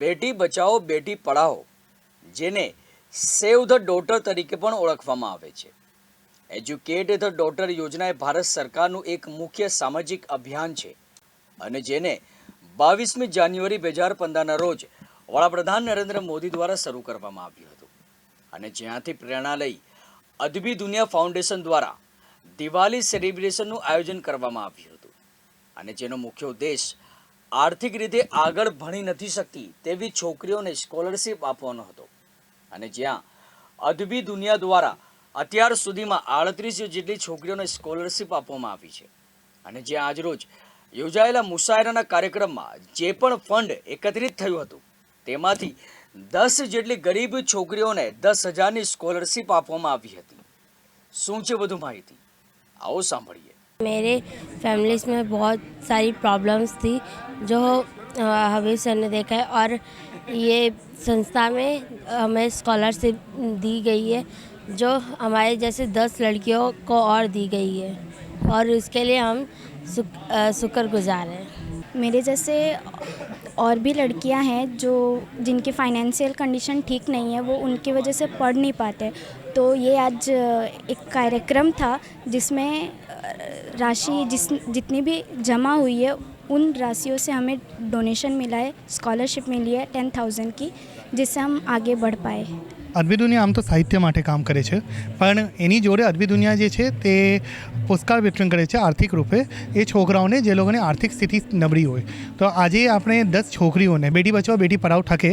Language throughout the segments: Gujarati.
બેટી બચાવો, બેટી પઢાઓ, જેને સેવ ધ ડોટર તરીકે પણ ઓળખવામાં આવે છે. એજ્યુકેટ ધ ડોટર યોજના એ ભારત સરકારનું એક મુખ્ય સામાજિક અભિયાન છે અને જેને બાવીસમી જાન્યુઆરી બે હજાર પંદરના રોજ વડાપ્રધાન નરેન્દ્ર મોદી દ્વારા શરૂ કરવામાં આવ્યું હતું. અને જ્યાંથી પ્રેરણા લઈ અદબી દુનિયા ફાઉન્ડેશન દ્વારા દિવાળી સેલિબ્રેશનનું આયોજન કરવામાં આવ્યું હતું. અને જેનો મુખ્ય ઉદ્દેશ આર્થિક રીતે આગળ ભણી નથી શકતી તેવી છોકરીઓને સ્કોલરશિપ આપવાનો હતો. અને જ્યાં અદબી દુનિયા દ્વારા અત્યાર સુધીમાં આડત્રીસ જેટલી છોકરીઓને સ્કોલરશિપ આપવામાં આવી છે. અને જ્યાં આજરોજ યોજાયેલા મુશાયરાના કાર્યક્રમમાં જે પણ ફંડ એકત્રિત થયું હતું, તેમાંથી દસ જેટલી ગરીબ છોકરીઓને દસ હજારની સ્કોલરશિપ આપવામાં આવી હતી. શું છે વધુ માહિતી? આવો સાંભળીએ. मेरे फैमिलीज़ में बहुत सारी प्रॉब्लम्स थी, जो हमें सर ने देखा है और ये संस्था में हमें स्कॉलरशिप दी गई है, जो हमारे जैसे दस लड़कियों को और दी गई है और इसके लिए हम शुक्र गुजार हैं। मेरे जैसे और भी लड़कियाँ हैं जो, जिनकी फाइनेंशियल कंडीशन ठीक नहीं है, वो उनकी वजह से पढ़ नहीं पाते। तो ये आज एक कार्यक्रम था, जिसमें राशि जिस, जितनी भी जमा हुई है, उन राशियों से हमें डोनेशन मिला है स्कॉलरशिप मिली है टेन थाउज़ेंड की, जिससे हम आगे बढ़ पाए। અદભી દુનિયા આમ તો સાહિત્ય માટે કામ કરે છે. પણ એની જોડે અદભી દુનિયા જે છે તે પુરસ્કાર વિતરણ કરે છે આર્થિક રૂપે. એ છોકરાઓને જે લોકોની આર્થિક સ્થિતિ નબળી હોય. તો આજે આપણે દસ છોકરીઓને, બેટી બચાવો, બેટી પઢાઓ થકે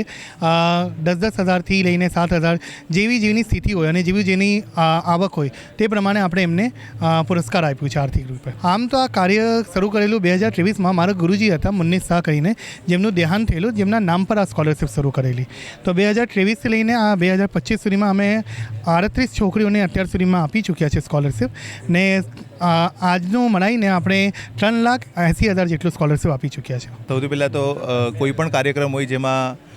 દસ દસ હજારથી લઈને સાત હજાર જેવી જેવી સ્થિતિ હોય અને જેવી જેની આવક હોય તે પ્રમાણે આપણે એમને પુરસ્કાર આપ્યું છે આર્થિક રૂપે. આમ તો આ કાર્ય શરૂ કરેલું બે હજાર ત્રેવીસમાં મારા ગુરુજી હતા મુન્ની શાહ કરીને, જેમનું દેહાંત થયેલું, જેમના નામ પર આ સ્કોલરશિપ શરૂ કરેલી. તો બે હજાર ત્રેવીસથી લઈને આ બે હજાર પચીસ સુધીમાં અમે આડત્રીસ છોકરીઓને અત્યાર સુધીમાં આપી ચૂક્યા છે સ્કોલરશિપ. ને આજનું મનાઈને આપણે ત્રણ લાખ એંસી હજાર જેટલું સ્કોલરશિપ આપી ચૂક્યા છે. સૌથી પહેલાં તો કોઈ પણ કાર્યક્રમ હોય જેમાં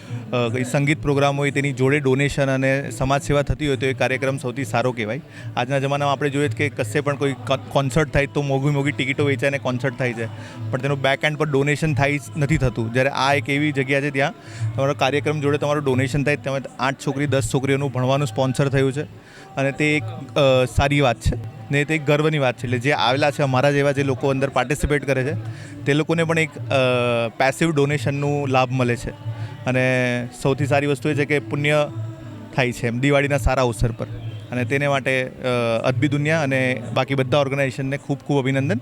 સંગીત પ્રોગ્રામ હોય, તેની જોડે ડોનેશન અને સમાજ સેવા થતી હોય તો એ કાર્યક્રમ સૌથી સારો કહેવાય. આજના જમાનામાં આપણે જોઈએ કે કશે પણ કોઈ કોન્સર્ટ થાય તો મોંઘી મોંઘી ટિકિટો વેચાય અને કોન્સર્ટ થાય છે. પણ તેનું બેક એન્ડ પર ડોનેશન થાય નથી થતું. જ્યારે આ એક એવી જગ્યા છે ત્યાં તમારો કાર્યક્રમ જોડે તમારું ડોનેશન થાય, તમે આઠ છોકરી, દસ છોકરીઓનું ભણવાનું સ્પોન્સર થયું છે. અને તે એક સારી વાત છે. ને તે એક ગર્વની વાત છે. એટલે જે આવેલા છે અમારા જેવા જે લોકો અંદર પાર્ટિસિપેટ કરે છે, તે લોકોને પણ એક પેસિવ ડોનેશનનું લાભ મળે છે. અને સૌથી સારી વસ્તુ એ છે કે પુણ્ય થાય છે એમ. દિવાળીના સારા અવસર પર. અને તેને માટે અદબી દુનિયા અને બાકી બધા ઓર્ગેનાઇઝેશનને ખૂબ ખૂબ અભિનંદન.